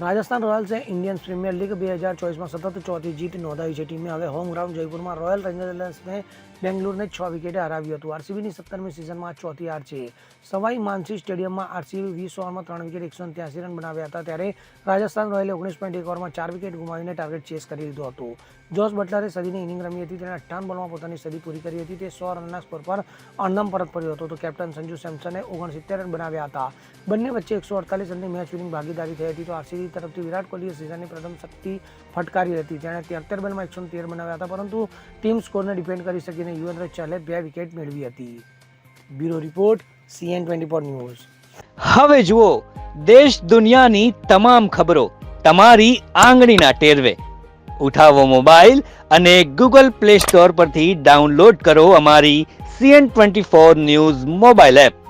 રાજસ્થાન રોયલ્સે Indian premier league બે હજાર ચોવીસમાં સતત ચોથી જીત નોંધાવી છે. ટીમે હવે હોમ ગ્રાઉન્ડ જયપુરમાં રોયલ રેન્જર્સને બેંગ્લોરને છ વિકેટે હરાવ્યું હતું. આરસીબીની સત્તરમી સિઝનમાં ચોથી હાર છે. સવાઈ માનસી સ્ટેડિયમમાં આરસીબી વીસ ઓવરમાં ત્રણ વિકેટ, એકસો ત્યાસી રન બનાવ્યા હતા. ત્યારે રાજસ્થાન રોયલે ઓગણીસ પોઈન્ટ એક ઓવરમાં ચાર વિકેટ ગુમાવીને ટાર્ગેટ ચેસ કરી લીધો હતો. જોસ બટલરે સદીની ઇનિંગ રમી હતી. તેણે અઠ્ઠાવન બોલમાં પોતાની સદી પૂરી કરી હતી. તે સો રનના સ્કોર પર અણનમ પરત પડ્યો હતો. તો કેપ્ટન સંજુ સેમસને ઓગણસિત્તેર રન બનાવ્યા હતા. બંને વચ્ચે એકસો અડતાલીસ રનની મેચ વિનિંગ ભાગીદારી થઈ હતી. તો આરસીબી તરફથી વિરાટ કોહલીએ સિઝનની પ્રથમ શક્તિ ફટકારી હતી. તેણે ત્યાર બોલમાં એકસો તેર બનાવ્યા હતા, પરંતુ ટીમ સ્કોરને ડિપેન્ડ કરી શકીને યુએનરે ચહલે બે વિકેટ મેળવી હતી. Bureau report, CN twenty four news. હવે જુઓ, દેશ દુનિયાની તમામ ખબરો તમારી આંગળીના ટેરવે. ઉઠાવો મોબાઈલ અને ગૂગલ પ્લે સ્ટોર પરથી ડાઉનલોડ કરો અમારી CN twenty four news mobile app.